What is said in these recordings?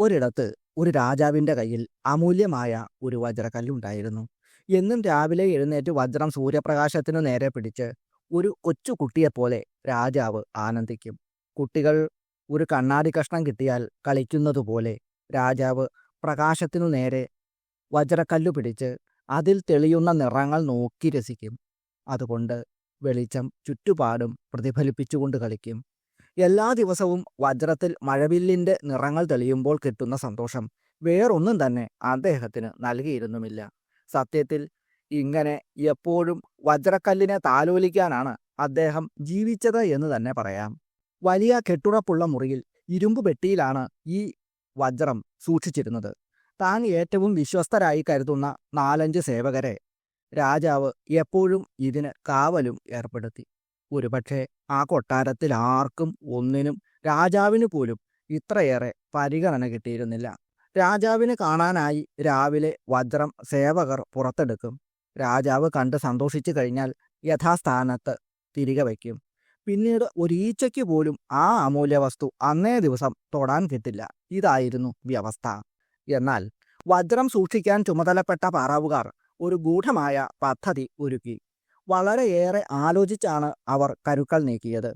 ഒരിടത്ത് ഒരു രാജാവിന്റെ കയ്യിൽ അമൂല്യമായ ഒരു വജ്രക്കല്ലുണ്ടായിരുന്നു. എന്നും രാവിലെ എഴുന്നേറ്റ് വജ്രം സൂര്യപ്രകാശത്തിനു നേരെ പിടിച്ച് ഒരു കൊച്ചു കുട്ടിയെപ്പോലെ രാജാവ് ആനന്ദിക്കും. കുട്ടികൾ ഒരു കണ്ണാടി കഷ്ണം കിട്ടിയാൽ കളിക്കുന്നതുപോലെ രാജാവ് പ്രകാശത്തിനു നേരെ വജ്രക്കല്ലു പിടിച്ച് അതിൽ തെളിയുന്ന നിറങ്ങൾ നോക്കി രസിക്കും. അതുകൊണ്ട് വെളിച്ചം ചുറ്റുപാടും പ്രതിഫലിപ്പിച്ചുകൊണ്ട് കളിക്കും. എല്ലാ ദിവസവും വജ്രത്തിൽ മഴവില്ലിന്റെ നിറങ്ങൾ തെളിയുമ്പോൾ കിട്ടുന്ന സന്തോഷം. വേറൊന്നും തന്നെ അദ്ദേഹത്തിന് നൽകിയിരുന്നുമില്ല. സത്യത്തിൽ ഇങ്ങനെ എപ്പോഴും വജ്രക്കല്ലിനെ താലോലിക്കാനാണ് അദ്ദേഹം ജീവിച്ചത് എന്ന് തന്നെ പറയാം. വലിയ കെട്ടുറപ്പുള്ള മുറിയിൽ ഇരുമ്പ് പെട്ടിയിലാണ് ഈ വജ്രം സൂക്ഷിച്ചിരുന്നത്. താൻ ഏറ്റവും വിശ്വസ്തരായി കരുതുന്ന നാലഞ്ച് സേവകരെ രാജാവ് എപ്പോഴും ഇതിന് കാവലും ഏർപ്പെടുത്തി. ഒരുപക്ഷെ ആ കൊട്ടാരത്തിൽ ആർക്കും ഒന്നിനും രാജാവിന് പോലും ഇത്രയേറെ പരിഗണന കിട്ടിയിരുന്നില്ല. രാജാവിനെ കാണാനായി രാവിലെ വജ്രം സേവകർ പുറത്തെടുക്കും. രാജാവ് കണ്ട് സന്തോഷിച്ചു കഴിഞ്ഞാൽ യഥാസ്ഥാനത്ത് തിരികെ വയ്ക്കും. പിന്നീട് ഒരീച്ചയ്ക്ക് പോലും ആ അമൂല്യ വസ്തു അന്നേ ദിവസം തൊടാൻ കിട്ടില്ല. ഇതായിരുന്നു വ്യവസ്ഥ. എന്നാൽ വജ്രം സൂക്ഷിക്കാൻ ചുമതലപ്പെട്ട പാറാവുകാർ ഒരു ഗൂഢമായ പദ്ധതി ഒരുക്കി. വളരെയേറെ ആലോചിച്ചാണ് അവർ കരുക്കൾ നീക്കിയത്.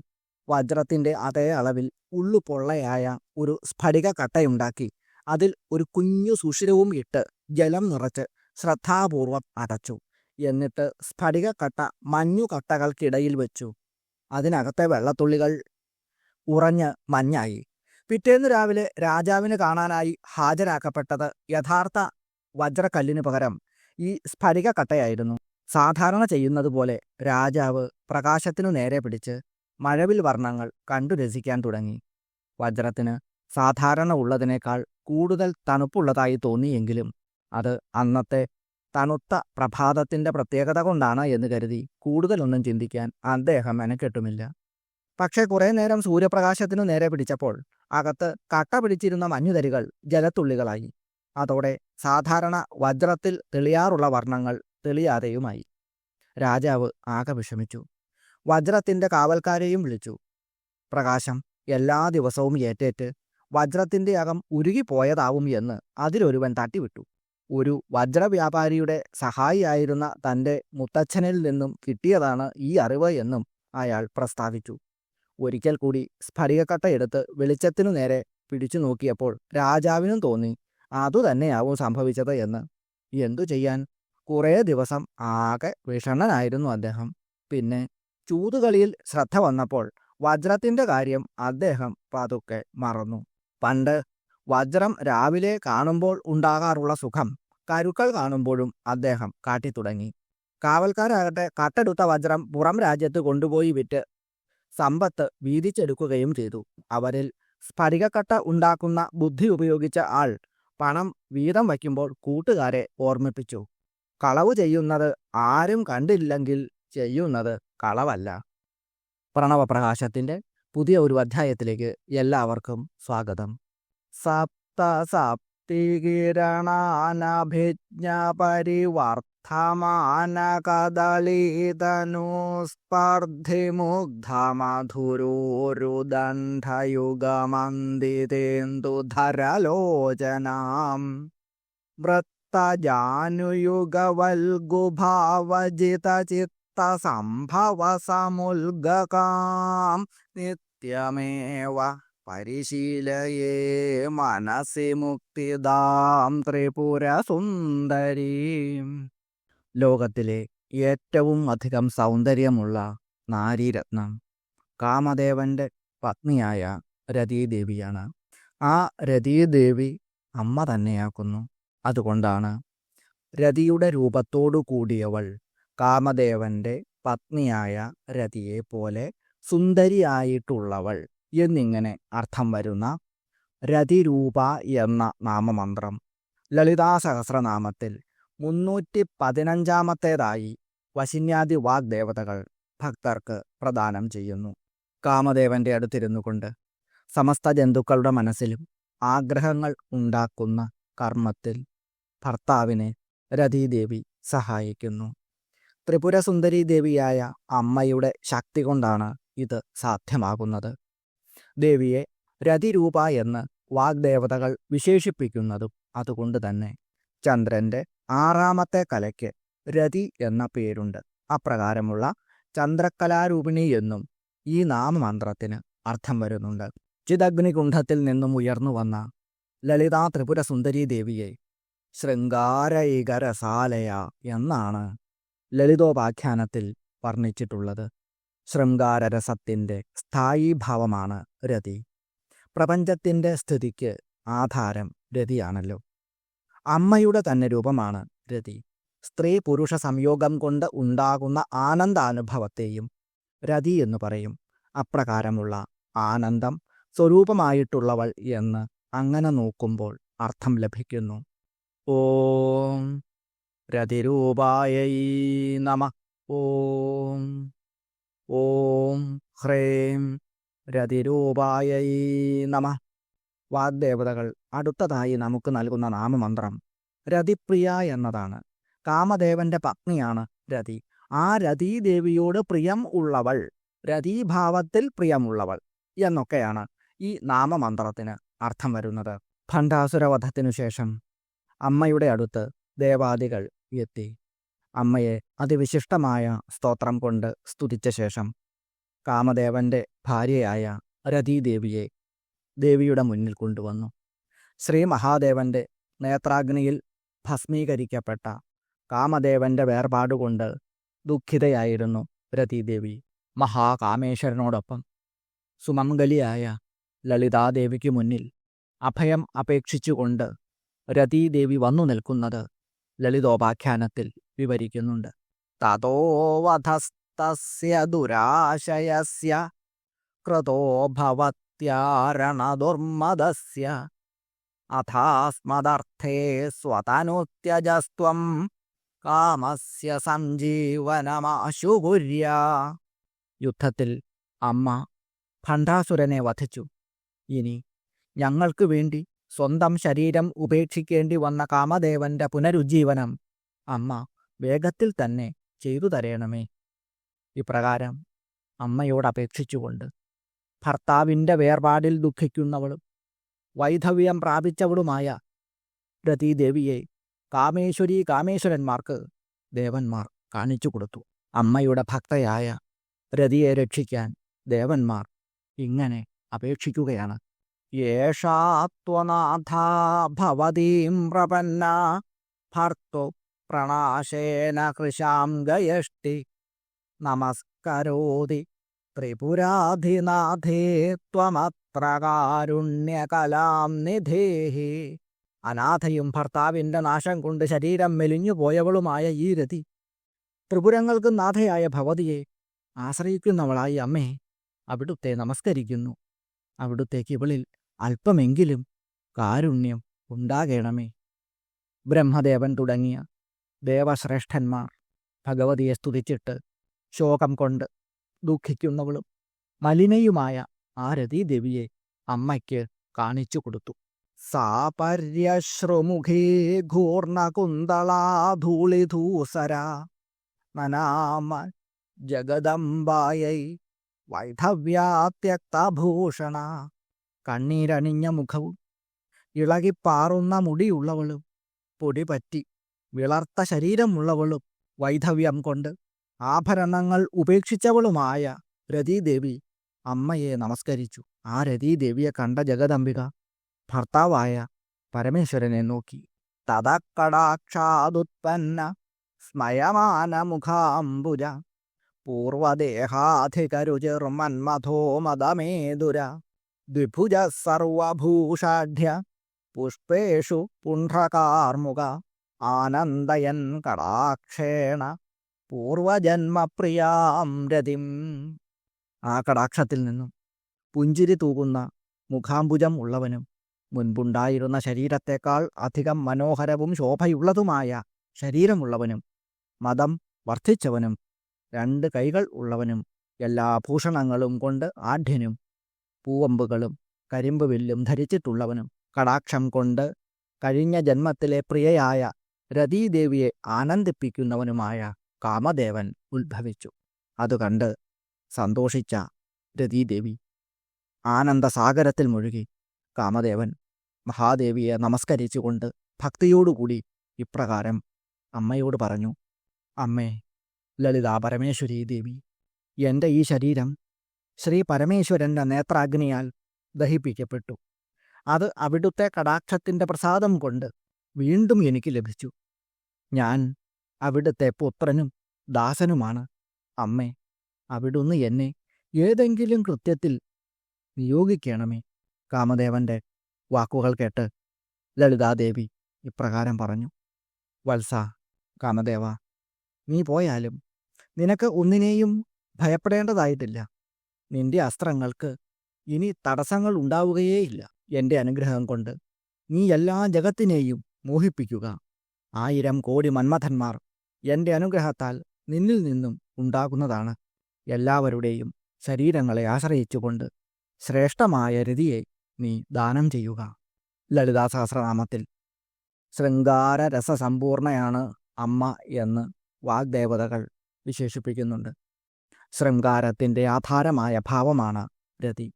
വജ്രത്തിന്റെ അതേ അളവിൽ ഉള്ളു പൊള്ളയായ ഒരു സ്ഫടിക കട്ടയുണ്ടാക്കി അതിൽ ഒരു കുഞ്ഞു സുഷിരവും ഇട്ട് ജലം നിറച്ച് ശ്രദ്ധാപൂർവം അടച്ചു എന്നിട്ട് സ്ഫടിക കട്ട മഞ്ഞു കട്ടകൾക്കിടയിൽ വെച്ചു. അതിനകത്തെ വെള്ളത്തുള്ളികൾ ഉറഞ്ഞ് മഞ്ഞായി. പിറ്റേന്ന് രാവിലെ രാജാവിന് കാണാനായി ഹാജരാക്കപ്പെട്ടത് യഥാർത്ഥ വജ്രക്കല്ലിനു പകരം ഈ സ്ഫടിക കട്ടയായിരുന്നു സാധാരണ ചെയ്യുന്നത് പോലെ രാജാവ് പ്രകാശത്തിനു നേരെ പിടിച്ച് മഴവിൽ വർണങ്ങൾ കണ്ടു രസിക്കാൻ തുടങ്ങി. വജ്രത്തിന് സാധാരണ ഉള്ളതിനേക്കാൾ കൂടുതൽ തണുപ്പുള്ളതായി തോന്നിയെങ്കിലും അത് അന്നത്തെ തണുത്ത പ്രഭാതത്തിന്റെ പ്രത്യേകത കൊണ്ടാണ് എന്ന് കരുതി കൂടുതലൊന്നും ചിന്തിക്കാൻ അദ്ദേഹം മെനക്കെട്ടുമില്ല. പക്ഷേ കുറേ നേരം സൂര്യപ്രകാശത്തിനു നേരെ പിടിച്ചപ്പോൾ അകത്ത് കട്ട പിടിച്ചിരുന്ന മഞ്ഞുതരികൾ ജലത്തുള്ളികളായി. അതോടെ സാധാരണ വജ്രത്തിൽ തെളിയാറുള്ള വർണങ്ങൾ തെളിയാതെയുമായി. രാജാവ് ആകെ വിഷമിച്ചു. വജ്രത്തിന്റെ കാവൽക്കാരെയും വിളിച്ചു. പ്രകാശം എല്ലാ ദിവസവും ഏറ്റേറ്റ് വജ്രത്തിന്റെ അകം ഉരുകിപ്പോയതാവും എന്ന് അതിലൊരുവൻ തട്ടിവിട്ടു. ഒരു വജ്രവ്യാപാരിയുടെ സഹായിയായിരുന്ന തന്റെ മുത്തച്ഛനിൽ നിന്നും കിട്ടിയതാണ് ഈ അറിവ് എന്നും അയാൾ പ്രസ്താവിച്ചു. ഒരിക്കൽ കൂടി സ്ഫടികക്കട്ട എടുത്ത് വെളിച്ചത്തിനു നേരെ പിടിച്ചു നോക്കിയപ്പോൾ രാജാവിനും തോന്നി അതുതന്നെയാവും സംഭവിച്ചത് എന്ന്. എന്തു ചെയ്യാൻ? കുറേ ദിവസം ആകെ വിഷണ്ണനായിരുന്നു അദ്ദേഹം. പിന്നെ ചൂതുകളിയിൽ ശ്രദ്ധ വന്നപ്പോൾ വജ്രത്തിന്റെ കാര്യം അദ്ദേഹം പതുക്കെ മറന്നു. പണ്ട് വജ്രം രാവിലെ കാണുമ്പോൾ ഉണ്ടാകാറുള്ള സുഖം കരുക്കൾ കാണുമ്പോഴും അദ്ദേഹം കാട്ടിത്തുടങ്ങി. കാവൽക്കാരാകട്ടെ കട്ടെടുത്ത വജ്രം പുറം രാജ്യത്ത് കൊണ്ടുപോയി വിറ്റ് സമ്പത്ത് വീതിച്ചെടുക്കുകയും ചെയ്തു. അവരിൽ സ്ഫടികക്കട്ട ഉണ്ടാക്കുന്ന ബുദ്ധി ഉപയോഗിച്ച ആൾ പണം വീതം വയ്ക്കുമ്പോൾ കൂട്ടുകാരെ ഓർമ്മിപ്പിച്ചു. കളവ് ചെയ്യുന്നത് ആരും കണ്ടില്ലെങ്കിൽ ചെയ്യുന്നത് കളവല്ല. പ്രണവപ്രകാശത്തിന്റെ പുതിയ ഒരു അധ്യായത്തിലേക്ക് എല്ലാവർക്കും സ്വാഗതം. സപ്ത സപ്തികിരണാനഭിജ്ഞ പരിവർത്തമാന കദളീതനു സ്പർദ്ധിമുഗ്ധമധുരോരുദണ്ഡയുഗമന്ദിതേന്ദുധരലോചനാം സമുൽഗകാം നിത്യമേവ പരിശീലയേ മനസി മുക്തിദാം ത്രിപുരസുന്ദരീം. ലോകത്തിലെ ഏറ്റവും അധികം സൗന്ദര്യമുള്ള നാരീരത്നം കാമദേവന്റെ പത്നിയായ രതീദേവിയാണ്. ആ രതീദേവി അമ്മ തന്നെയാക്കുന്നു. അതുകൊണ്ടാണ്. രതിയുടെ രൂപത്തോടു കൂടിയവൾ കാമദേവന്റെ പത്നിയായ രതിയെ പോലെ സുന്ദരിയായിട്ടുള്ളവൾ എന്നിങ്ങനെ അർത്ഥം വരുന്ന രതിരൂപ എന്ന നാമമന്ത്രം ലളിതാ സഹസ്രനാമത്തിൽ മുന്നൂറ്റി പതിനഞ്ചാമത്തേതായി വശിന്യാദി വാഗ്ദേവതകൾ ഭക്തർക്ക് പ്രദാനം ചെയ്യുന്നു. കാമദേവന്റെ അടുത്തിരുന്നു കൊണ്ട് സമസ്ത ജന്തുക്കളുടെ മനസ്സിലും ആഗ്രഹങ്ങൾ ഉണ്ടാക്കുന്ന കർമ്മത്തിൽ ഭർത്താവിനെ രതീദേവി സഹായിക്കുന്നു. ത്രിപുരസുന്ദരി ദേവിയായ അമ്മയുടെ ശക്തി കൊണ്ടാണ് ഇത് സാധ്യമാകുന്നത്. ദേവിയെ രതിരൂപ എന്ന് വാഗ്ദേവതകൾ വിശേഷിപ്പിക്കുന്നതും അതുകൊണ്ട് തന്നെ ചന്ദ്രന്റെ ആറാമത്തെ കലയ്ക്ക് രതി എന്ന പേരുണ്ട്. അപ്രകാരമുള്ള ചന്ദ്രകലാരൂപിണി എന്നും ഈ നാമമന്ത്രത്തിന് അർത്ഥം വരുന്നുണ്ട്. ചിദഗ്നികുണ്ഠത്തിൽ നിന്നും ഉയർന്നു വന്ന ലളിതാ ത്രിപുര സുന്ദരീ ശൃംഗാരൈകരസാലയ എന്നാണ് ലളിതോപാഖ്യാനത്തിൽ വർണിച്ചിട്ടുള്ളത്. ശൃംഗാരരസത്തിന്റെ സ്ഥായീഭാവമാണ് രതി. പ്രപഞ്ചത്തിന്റെ സ്ഥിതിക്ക് ആധാരം രതിയാണല്ലോ. അമ്മയുടെ തന്നെ രൂപമാണ് രതി. സ്ത്രീ പുരുഷ സംയോഗം കൊണ്ട് ഉണ്ടാകുന്ന ആനന്ദാനുഭവത്തെയും രതി എന്ന് പറയും. അപ്രകാരമുള്ള ആനന്ദം സ്വരൂപമായിട്ടുള്ളവൾ എന്ന് അങ്ങനെ നോക്കുമ്പോൾ അർത്ഥം ലഭിക്കുന്നു. ഓം രതിരൂപായൈ നമ. ഓം ഓം ഹ്രേം രതിരൂപായൈ നമ. വാഗ്ദേവതകൾ അടുത്തതായി നമുക്ക് നൽകുന്ന നാമമന്ത്രം രതിപ്രിയ എന്നതാണ്. കാമദേവന്റെ പത്നിയാണ് രതി. ആ രതീദേവിയോട് പ്രിയം ഉള്ളവൾ രതീഭാവത്തിൽ പ്രിയമുള്ളവൾ എന്നൊക്കെയാണ് ഈ നാമമന്ത്രത്തിന് അർത്ഥം വരുന്നത്. ഭണ്ഡാസുരവധത്തിനു ശേഷം അമ്മയുടെ അടുത്ത് ദേവാദികൾ എത്തി. അമ്മയെ അതിവിശിഷ്ടമായ സ്തോത്രം കൊണ്ട് സ്തുതിച്ച ശേഷം കാമദേവന്റെ ഭാര്യയായ രതീദേവിയെ ദേവിയുടെ മുന്നിൽ കൊണ്ടുവന്നു. ശ്രീ മഹാദേവന്റെ നേത്രാഗ്നിയിൽ ഭസ്മീകരിക്കപ്പെട്ട കാമദേവന്റെ വേർപാടുകൊണ്ട് ദുഃഖിതയായിരുന്നു രതീദേവി. മഹാകാമേശ്വരനോടൊപ്പം സുമംഗലിയായ ലളിതാദേവിക്ക് മുന്നിൽ അഭയം അപേക്ഷിച്ചുകൊണ്ട് രതീദേവി വന്നു നിൽക്കുന്നത് ലളിതോപാഖ്യാനത്തിൽ വിവരിക്കുന്നുണ്ട്. ഭവത്യാരണദുർമദസ്യ അഥാസ്മദർത്ഥേ സ്വതനുത്യജസ്ത്വം കാമസ്യ സഞ്ജീവനമാശുകുര്യ. യുദ്ധത്തിൽ അമ്മ ഭണ്ഡാസുരനെ വധിച്ചു. ഇനി ഞങ്ങൾക്ക് വേണ്ടി സ്വന്തം ശരീരം ഉപേക്ഷിക്കേണ്ടി വന്ന കാമദേവന്റെ പുനരുജ്ജീവനം അമ്മ വേഗത്തിൽ തന്നെ ചെയ്തു തരേണമേ. ഇപ്രകാരം അമ്മയോട് അപേക്ഷിച്ചുകൊണ്ട് ഭർത്താവിന്റെ വേർപാടിൽ ദുഃഖിക്കുന്നവളും വൈധവ്യം പ്രാപിച്ചവളുമായ രതീദേവിയെ കാമേശ്വരി കാമേശ്വരന്മാർക്ക് ദേവന്മാർ കാണിച്ചു കൊടുത്തു. അമ്മയുടെ ഭക്തയായ രതിയെ രക്ഷിക്കാൻ ദേവന്മാർ ഇങ്ങനെ അപേക്ഷിക്കുകയാണ്. യേഷാത്വനാഥ ഭവതീം പ്രപന്ന ഭർത്തു പ്രണാശേന കൃശാം ഗയഷ്ടി നമസ്കരോതി ത്രിപുരാധിനാഥേ ത്വമത്ര കാരുണ്യകലാം നിധേഹി അനാഥയും ഭർത്താവിന്റെ നാശം കൊണ്ട് ശരീരം മെലിഞ്ഞു പോയവളുമായ ഈ രതി ത്രിപുരങ്ങൾക്ക് നാഥയായ ഭവതിയെ ആശ്രയിക്കുന്നവളായി അമ്മേ അവിടുത്തെ നമസ്കരിക്കുന്നു. അവിടുത്തേക്ക് ഇവളിൽ അല്പമെങ്കിലും കാരുണ്യം ഉണ്ടാകണമേ. ബ്രഹ്മദേവൻ തുടങ്ങിയ ദേവശ്രേഷ്ഠന്മാർ ഭഗവതിയെ സ്തുതിച്ചിട്ട് ശോകം കൊണ്ട് ദുഃഖിക്കുന്നവളും മലിനയുമായ ആരതി ദേവിയെ അമ്മയ്ക്ക് കാണിച്ചു കൊടുത്തു. സാപര്യശ്രുമുഖേ ഘൂർണകുന്തളാധൂളിധൂസര നനാമ ജഗദംബായൈ വൈധവ്യാത്യക്തഭൂഷണ കണ്ണീരണിഞ്ഞ മുഖവും ഇളകിപ്പാറുന്ന മുടിയുള്ളവളും പൊടി പറ്റി വിളർത്ത ശരീരമുള്ളവളും വൈധവ്യം കൊണ്ട് ആഭരണങ്ങൾ ഉപേക്ഷിച്ചവളുമായ രതീദേവി അമ്മയെ നമസ്കരിച്ചു. ആ രതീദേവിയെ കണ്ട ജഗദംബിക ഭർത്താവായ പരമേശ്വരനെ നോക്കി. തതക്കടാക്ഷാതുത്പന്ന സ്മയമാനമുഖാംബുജ പൂർവദേഹാധികരുചിർമന്മഥോ മദമേതുര ദ്വിഭുജ സർവഭൂഷാഢ്യ പുഷ്പേഷു പുണ്ഡ്രകാർമുക ആനന്ദയൻ കടാക്ഷേണ പൂർവജന്മപ്രിയാം രതിം. ആ കടാക്ഷത്തിൽ നിന്നും പുഞ്ചിരി തൂകുന്ന മുഖാംബുജം ഉള്ളവനും മുൻപുണ്ടായിരുന്ന ശരീരത്തേക്കാൾ അധികം മനോഹരവും ശോഭയുള്ളതുമായ ശരീരമുള്ളവനും മതം വർദ്ധിച്ചവനും രണ്ട് കൈകൾ ഉള്ളവനും എല്ലാ ഭൂഷണങ്ങളും കൊണ്ട് ആഢ്യനും പൂവമ്പുകളും കരിമ്പ് വില്ലും ധരിച്ചിട്ടുള്ളവനും കടാക്ഷം കൊണ്ട് കഴിഞ്ഞ ജന്മത്തിലെ പ്രിയയായ രതീദേവിയെ ആനന്ദിപ്പിക്കുന്നവനുമായ കാമദേവൻ ഉത്ഭവിച്ചു. അതുകണ്ട് സന്തോഷിച്ച രതീദേവി ആനന്ദസാഗരത്തിൽ മുഴുകി. കാമദേവൻ മഹാദേവിയെ നമസ്കരിച്ചുകൊണ്ട് ഭക്തിയോടുകൂടി ഇപ്രകാരം അമ്മയോട് പറഞ്ഞു അമ്മേ ലളിതാ പരമേശ്വരി ദേവി എന്റെ ഈ ശരീരം ശ്രീ പരമേശ്വരന്റെ നേത്രാഗ്നിയാൽ ദഹിപ്പിക്കപ്പെട്ടു. അത് അവിടുത്തെ കടാക്ഷത്തിന്റെ പ്രസാദം കൊണ്ട് വീണ്ടും എനിക്ക് ലഭിച്ചു. ഞാൻ അവിടുത്തെ പുത്രനും ദാസനുമാണ്. അമ്മേ അവിടുന്ന് എന്നെ ഏതെങ്കിലും കൃത്യത്തിൽ നിയോഗിക്കണമേ. കാമദേവന്റെ വാക്കുകൾ കേട്ട് ലളിതാദേവി ഇപ്രകാരം പറഞ്ഞു. വത്സ കാമദേവ നീ പോയാലും നിനക്ക് ഒന്നിനെയും ഭയപ്പെടേണ്ടതായിട്ടില്ല. നിന്റെ അസ്ത്രങ്ങൾക്ക് ഇനി തടസ്സങ്ങൾ ഉണ്ടാവുകയേയില്ല എന്റെ അനുഗ്രഹം കൊണ്ട്. നീ എല്ലാ ജഗത്തിനെയും മോഹിപ്പിക്കുക. ആയിരം കോടി മന്മഥന്മാർ എന്റെ അനുഗ്രഹത്താൽ നിന്നിൽ നിന്നും ഉണ്ടാകുന്നതാണ്. എല്ലാവരുടെയും ശരീരങ്ങളെ ആശ്രയിച്ചുകൊണ്ട് ശ്രേഷ്ഠമായ രതിയെ നീ ദാനം ചെയ്യുക. ലളിതാ സഹസ്രനാമത്തിൽ ശൃംഗാര രസസമ്പൂർണയാണ് അമ്മ എന്ന് വാഗ്ദേവതകൾ വിശേഷിപ്പിക്കുന്നുണ്ട്. ശൃംഗാരത്തിന്റെ ആധാരമായ ഭാവമാണ് രതി.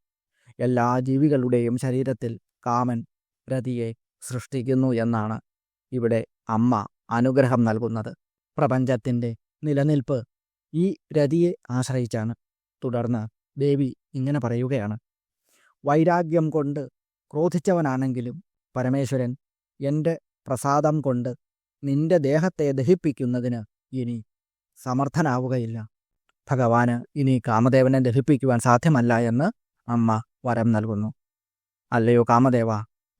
എല്ലാ ജീവികളുടെയും ശരീരത്തിൽ കാമൻ രതിയെ സൃഷ്ടിക്കുന്നു എന്നാണ് ഇവിടെ അമ്മ അനുഗ്രഹം നൽകുന്നത്. പ്രപഞ്ചത്തിന്റെ നിലനിൽപ്പ് ഈ രതിയെ ആശ്രയിച്ചാണ്. തുടർന്ന് ദേവി ഇങ്ങനെ പറയുകയാണ്. വൈരാഗ്യം കൊണ്ട് ക്രോധിച്ചവനാണെങ്കിലും പരമേശ്വരൻ എന്റെ പ്രസാദം കൊണ്ട് നിന്റെ ദേഹത്തെ ദഹിപ്പിക്കുന്നതിന് ഇനി സമർത്ഥനാവുകയില്ല. ഭഗവാന് ഇനി കാമദേവനെ ലഭിപ്പിക്കുവാൻ സാധ്യമല്ല എന്ന് അമ്മ വരം നൽകുന്നു. അല്ലയോ കാമദേവ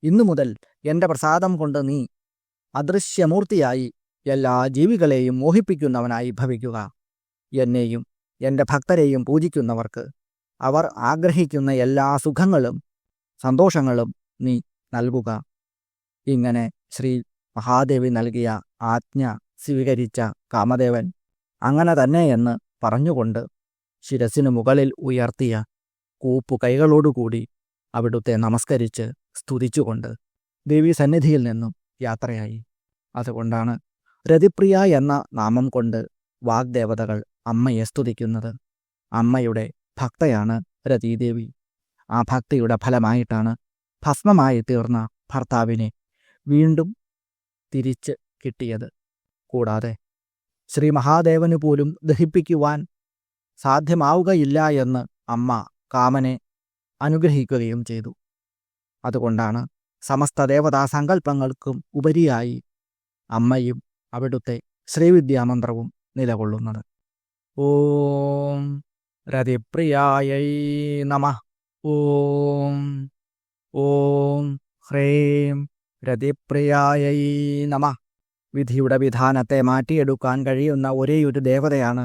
ഇന്നു മുതൽ എന്റെ പ്രസാദം കൊണ്ട് നീ അദൃശ്യമൂർത്തിയായി എല്ലാ ജീവികളെയും മോഹിപ്പിക്കുന്നവനായി ഭവിക്കുക. എന്നെയും എന്റെ ഭക്തരെയും പൂജിക്കുന്നവർക്ക് അവർ ആഗ്രഹിക്കുന്ന എല്ലാ സുഖങ്ങളും സന്തോഷങ്ങളും നീ നൽകുക. ഇങ്ങനെ ശ്രീ മഹാദേവി നൽകിയ ആജ്ഞ സ്വീകരിച്ച കാമദേവൻ അങ്ങനെ തന്നെയെന്ന് പറഞ്ഞുകൊണ്ട് ശിരസിനു മുകളിൽ ഉയർത്തിയ കൂപ്പു കൈകളോടുകൂടി അവിടുത്തെ നമസ്കരിച്ച് സ്തുതിച്ചുകൊണ്ട് ദേവി സന്നിധിയിൽ നിന്നും യാത്രയായി. അതുകൊണ്ടാണ് രതിപ്രിയ എന്ന നാമം കൊണ്ട് വാഗ്ദേവതകൾ അമ്മയെ സ്തുതിക്കുന്നത്. അമ്മയുടെ ഭക്തയാണ് രതീദേവി. ആ ഭക്തിയുടെ ഫലമായിട്ടാണ് ഭസ്മമായി തീർന്ന ഭർത്താവിനെ വീണ്ടും തിരിച്ച് കിട്ടിയത്. കൂടാതെ ശ്രീ മഹാദേവന് പോലും ദഹിപ്പിക്കുവാൻ സാധ്യമാവുകയില്ല എന്ന് അമ്മ കാമനെ അനുഗ്രഹിക്കുകയും ചെയ്തു. അതുകൊണ്ടാണ് സമസ്ത ദേവതാ സങ്കല്പങ്ങൾക്കും ഉപരിയായി അമ്മയും അവിടുത്തെ ശ്രീവിദ്യാമന്ത്രവും നിലകൊള്ളുന്നത്. ഓം രതിപ്രിയായൈ നമ. ഓം ഓം ഹ്രേം രതിപ്രിയായൈ നമ. വിധിയുടെ വിധാനത്തെ മാറ്റിയെടുക്കാൻ കഴിയുന്ന ഒരേയൊരു ദേവതയാണ്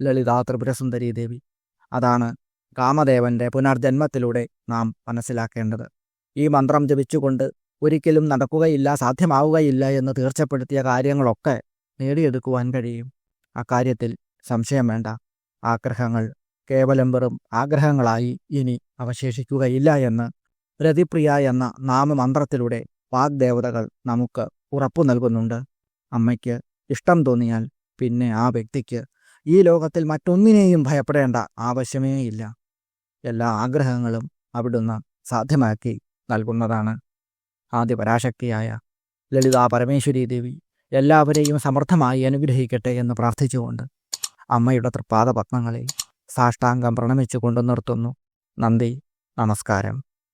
ലളിതാ ത്രിപുരസുന്ദരി ദേവി. അതാണ് കാമദേവന്റെ പുനർജന്മത്തിലൂടെ നാം മനസ്സിലാക്കേണ്ടത്. ഈ മന്ത്രം ജപിച്ചുകൊണ്ട് ഒരിക്കലും നടക്കുകയില്ല സാധ്യമാവുകയില്ല എന്ന് തീർച്ചപ്പെടുത്തിയ കാര്യങ്ങളൊക്കെ നേടിയെടുക്കുവാൻ കഴിയും. അക്കാര്യത്തിൽ സംശയം വേണ്ട. ആഗ്രഹങ്ങൾ കേവലം വെറും ആഗ്രഹങ്ങളായി ഇനി അവശേഷിക്കുകയില്ല എന്ന് പ്രതിപ്രിയ എന്ന നാമമന്ത്രത്തിലൂടെ വാഗ്ദേവതകൾ നമുക്ക് ഉറപ്പു നൽകുന്നുണ്ട്. അമ്മയ്ക്ക് ഇഷ്ടം തോന്നിയാൽ പിന്നെ ആ വ്യക്തിക്ക് ഈ ലോകത്തിൽ മറ്റൊന്നിനെയും ഭയപ്പെടേണ്ട ആവശ്യമേയില്ല എല്ലാ ആഗ്രഹങ്ങളും അവിടുന്ന് സാധ്യമാക്കി നൽകുന്നതാണ്. ആദ്യ പരാശക്തിയായ ലളിതാ പരമേശ്വരി ദേവി എല്ലാവരെയും സമർത്ഥമായി അനുഗ്രഹിക്കട്ടെ എന്ന് പ്രാർത്ഥിച്ചുകൊണ്ട് അമ്മയുടെ തൃപ്പാദപത്മങ്ങളെ സാഷ്ടാംഗം പ്രണമിച്ചുകൊണ്ട് നിർത്തുന്നു. നന്ദി നമസ്കാരം.